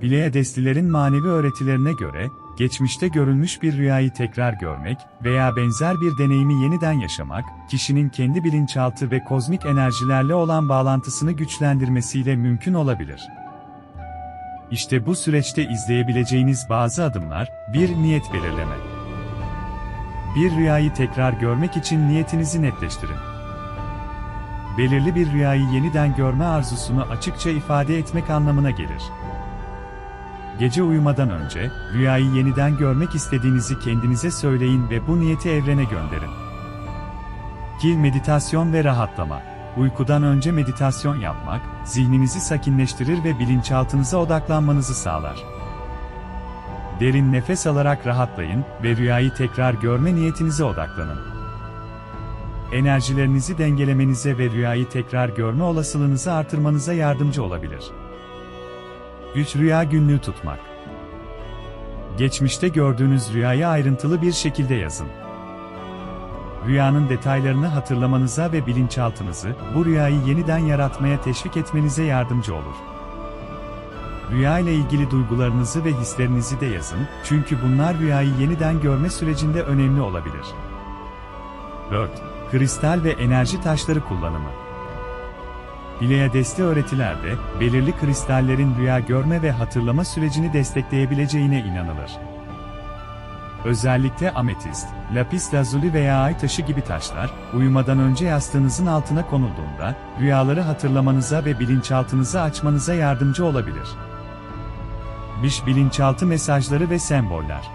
Pleiadeslilerin manevi öğretilerine göre, geçmişte görülmüş bir rüyayı tekrar görmek veya benzer bir deneyimi yeniden yaşamak, kişinin kendi bilinçaltı ve kozmik enerjilerle olan bağlantısını güçlendirmesiyle mümkün olabilir. İşte bu süreçte izleyebileceğiniz bazı adımlar, bir niyet belirleme. Bir rüyayı tekrar görmek için niyetinizi netleştirin. Belirli bir rüyayı yeniden görme arzusunu açıkça ifade etmek anlamına gelir. Gece uyumadan önce, rüyayı yeniden görmek istediğinizi kendinize söyleyin ve bu niyeti evrene gönderin. Ki meditasyon ve rahatlama. Uykudan önce meditasyon yapmak, zihninizi sakinleştirir ve bilinçaltınıza odaklanmanızı sağlar. Derin nefes alarak rahatlayın ve rüyayı tekrar görme niyetinize odaklanın. Enerjilerinizi dengelemenize ve rüyayı tekrar görme olasılığınızı artırmanıza yardımcı olabilir. 3. Rüya günlüğü tutmak. Geçmişte gördüğünüz rüyayı ayrıntılı bir şekilde yazın. Rüyanın detaylarını hatırlamanıza ve bilinçaltınızı bu rüyayı yeniden yaratmaya teşvik etmenize yardımcı olur. Rüya ile ilgili duygularınızı ve hislerinizi de yazın, çünkü bunlar rüyayı yeniden görme sürecinde önemli olabilir. 4. Kristal ve enerji taşları kullanımı. Pleiadesli öğretilerde, belirli kristallerin rüya görme ve hatırlama sürecini destekleyebileceğine inanılır. Özellikle ametist, lapis lazuli veya ay taşı gibi taşlar, uyumadan önce yastığınızın altına konulduğunda, rüyaları hatırlamanıza ve bilinçaltınızı açmanıza yardımcı olabilir. 5. Bilinçaltı mesajları ve semboller.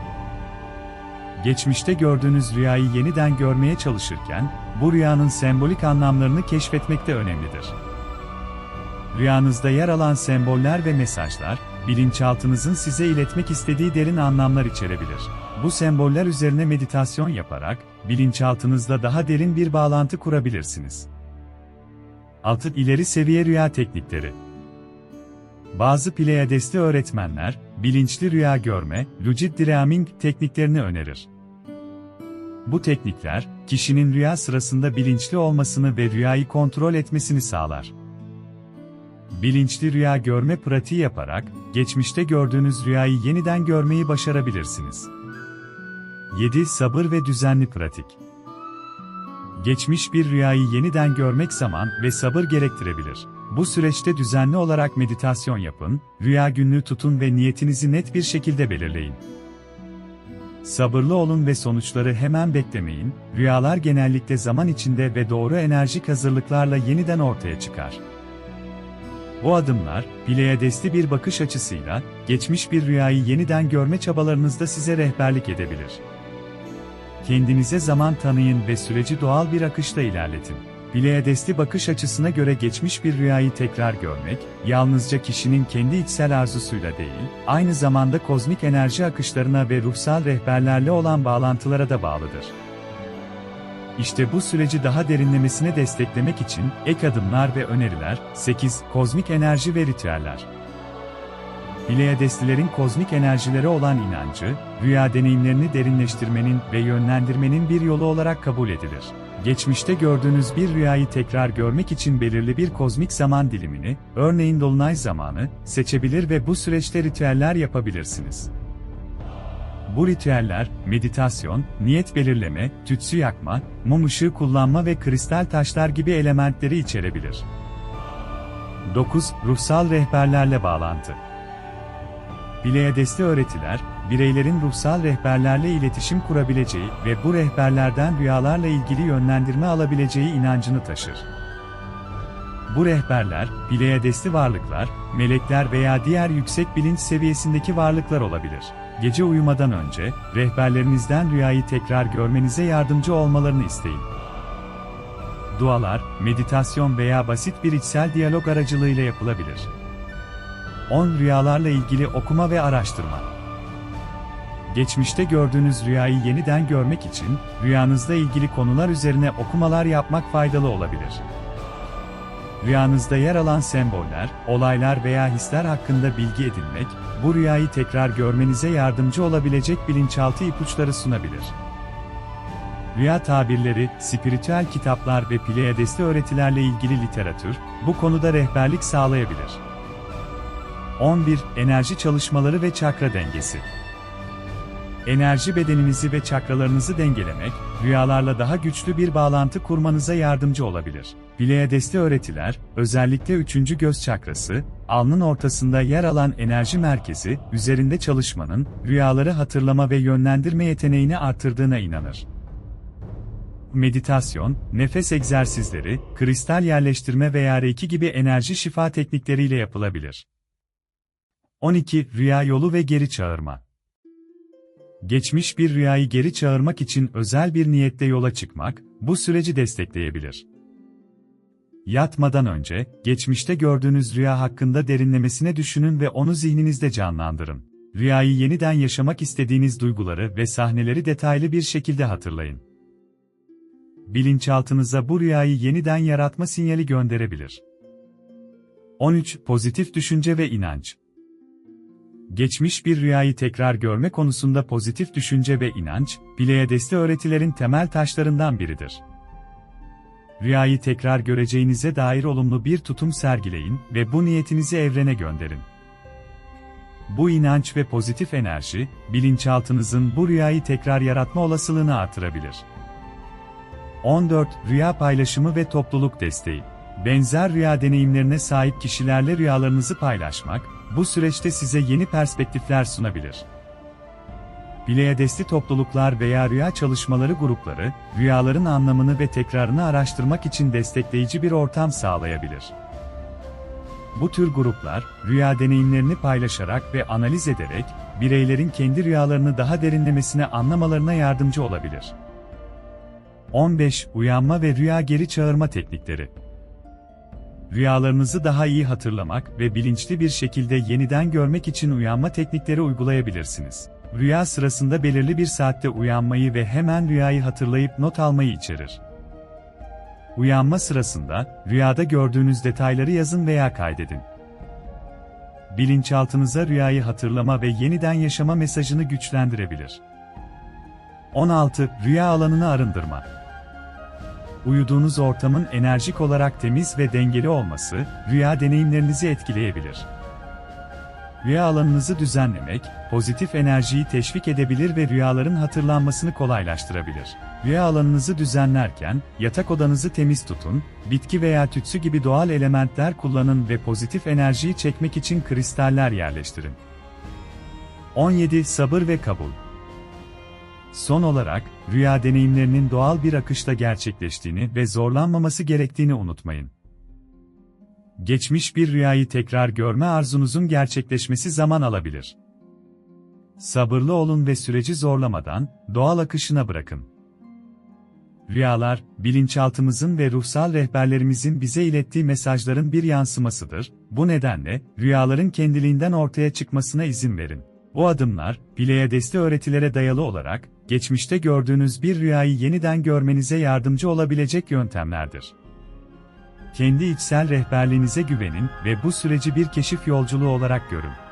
Geçmişte gördüğünüz rüyayı yeniden görmeye çalışırken, bu rüyanın sembolik anlamlarını keşfetmekte önemlidir. Rüyanızda yer alan semboller ve mesajlar, bilinçaltınızın size iletmek istediği derin anlamlar içerebilir. Bu semboller üzerine meditasyon yaparak, bilinçaltınızda daha derin bir bağlantı kurabilirsiniz. 6. İleri seviye rüya teknikleri. Bazı Pleiadesli öğretmenler, bilinçli rüya görme, lucid dreaming tekniklerini önerir. Bu teknikler, kişinin rüya sırasında bilinçli olmasını ve rüyayı kontrol etmesini sağlar. Bilinçli rüya görme pratiği yaparak, geçmişte gördüğünüz rüyayı yeniden görmeyi başarabilirsiniz. 7. Sabır ve düzenli pratik. Geçmiş bir rüyayı yeniden görmek zaman ve sabır gerektirebilir. Bu süreçte düzenli olarak meditasyon yapın, rüya günlüğü tutun ve niyetinizi net bir şekilde belirleyin. Sabırlı olun ve sonuçları hemen beklemeyin, rüyalar genellikle zaman içinde ve doğru enerjik hazırlıklarla yeniden ortaya çıkar. Bu adımlar, Pleiadesli bir bakış açısıyla, geçmiş bir rüyayı yeniden görme çabalarınızda size rehberlik edebilir. Kendinize zaman tanıyın ve süreci doğal bir akışla ilerletin. Pleiadesli bakış açısına göre geçmiş bir rüyayı tekrar görmek, yalnızca kişinin kendi içsel arzusuyla değil, aynı zamanda kozmik enerji akışlarına ve ruhsal rehberlerle olan bağlantılara da bağlıdır. İşte bu süreci daha derinlemesine desteklemek için ek adımlar ve öneriler, 8. Kozmik enerji ve ritüeller. Pleiadeslilerin kozmik enerjilere olan inancı, rüya deneyimlerini derinleştirmenin ve yönlendirmenin bir yolu olarak kabul edilir. Geçmişte gördüğünüz bir rüyayı tekrar görmek için belirli bir kozmik zaman dilimini, örneğin dolunay zamanı, seçebilir ve bu süreçte ritüeller yapabilirsiniz. Bu ritüeller, meditasyon, niyet belirleme, tütsü yakma, mum ışığı kullanma ve kristal taşlar gibi elementleri içerebilir. 9. Ruhsal rehberlerle bağlantı. Pleiadesli öğretiler, bireylerin ruhsal rehberlerle iletişim kurabileceği ve bu rehberlerden rüyalarla ilgili yönlendirme alabileceği inancını taşır. Bu rehberler, Pleiadesli varlıklar, melekler veya diğer yüksek bilinç seviyesindeki varlıklar olabilir. Gece uyumadan önce, rehberlerinizden rüyayı tekrar görmenize yardımcı olmalarını isteyin. Dualar, meditasyon veya basit bir içsel diyalog aracılığıyla yapılabilir. 10 Rüyalarla ilgili okuma ve araştırma. Geçmişte gördüğünüz rüyayı yeniden görmek için, rüyanızla ilgili konular üzerine okumalar yapmak faydalı olabilir. Rüyanızda yer alan semboller, olaylar veya hisler hakkında bilgi edinmek, bu rüyayı tekrar görmenize yardımcı olabilecek bilinçaltı ipuçları sunabilir. Rüya tabirleri, spiritüel kitaplar ve Pleiades'te öğretilerle ilgili literatür, bu konuda rehberlik sağlayabilir. 11. Enerji çalışmaları ve çakra dengesi. Enerji bedeninizi ve çakralarınızı dengelemek, rüyalarla daha güçlü bir bağlantı kurmanıza yardımcı olabilir. Pleiades'te öğretiler, özellikle 3. göz çakrası, alnın ortasında yer alan enerji merkezi, üzerinde çalışmanın, rüyaları hatırlama ve yönlendirme yeteneğini artırdığına inanır. Meditasyon, nefes egzersizleri, kristal yerleştirme veya reiki gibi enerji şifa teknikleriyle yapılabilir. 12. Rüya yolu ve geri çağırma. Geçmiş bir rüyayı geri çağırmak için özel bir niyette yola çıkmak, bu süreci destekleyebilir. Yatmadan önce, geçmişte gördüğünüz rüya hakkında derinlemesine düşünün ve onu zihninizde canlandırın. Rüyayı yeniden yaşamak istediğiniz duyguları ve sahneleri detaylı bir şekilde hatırlayın. Bilinçaltınıza bu rüyayı yeniden yaratma sinyali gönderebilir. 13. Pozitif düşünce ve inanç. Geçmiş bir rüyayı tekrar görme konusunda pozitif düşünce ve inanç, Pleiades'te öğretilerin temel taşlarından biridir. Rüyayı tekrar göreceğinize dair olumlu bir tutum sergileyin ve bu niyetinizi evrene gönderin. Bu inanç ve pozitif enerji, bilinçaltınızın bu rüyayı tekrar yaratma olasılığını artırabilir. 14. Rüya paylaşımı ve topluluk desteği. Benzer rüya deneyimlerine sahip kişilerle rüyalarınızı paylaşmak, bu süreçte size yeni perspektifler sunabilir. Pleiadesli topluluklar veya rüya çalışmaları grupları, rüyaların anlamını ve tekrarını araştırmak için destekleyici bir ortam sağlayabilir. Bu tür gruplar, rüya deneyimlerini paylaşarak ve analiz ederek, bireylerin kendi rüyalarını daha derinlemesine anlamalarına yardımcı olabilir. 15. Uyanma ve rüya geri çağırma teknikleri. Rüyalarınızı daha iyi hatırlamak ve bilinçli bir şekilde yeniden görmek için uyanma teknikleri uygulayabilirsiniz. Rüya sırasında belirli bir saatte uyanmayı ve hemen rüyayı hatırlayıp not almayı içerir. Uyanma sırasında, rüyada gördüğünüz detayları yazın veya kaydedin. Bilinçaltınıza rüyayı hatırlama ve yeniden yaşama mesajını güçlendirebilir. 16. Rüya alanını arındırma. Uyuduğunuz ortamın enerjik olarak temiz ve dengeli olması, rüya deneyimlerinizi etkileyebilir. Rüya alanınızı düzenlemek, pozitif enerjiyi teşvik edebilir ve rüyaların hatırlanmasını kolaylaştırabilir. Rüya alanınızı düzenlerken, yatak odanızı temiz tutun, bitki veya tütsü gibi doğal elementler kullanın ve pozitif enerjiyi çekmek için kristaller yerleştirin. 17. Sabır ve kabul. Son olarak, rüya deneyimlerinin doğal bir akışta gerçekleştiğini ve zorlanmaması gerektiğini unutmayın. Geçmiş bir rüyayı tekrar görme arzunuzun gerçekleşmesi zaman alabilir. Sabırlı olun ve süreci zorlamadan, doğal akışına bırakın. Rüyalar, bilinçaltımızın ve ruhsal rehberlerimizin bize ilettiği mesajların bir yansımasıdır, bu nedenle, rüyaların kendiliğinden ortaya çıkmasına izin verin. Bu adımlar, Pleiades'te öğretilere dayalı olarak, geçmişte gördüğünüz bir rüyayı yeniden görmenize yardımcı olabilecek yöntemlerdir. Kendi içsel rehberliğinize güvenin ve bu süreci bir keşif yolculuğu olarak görün.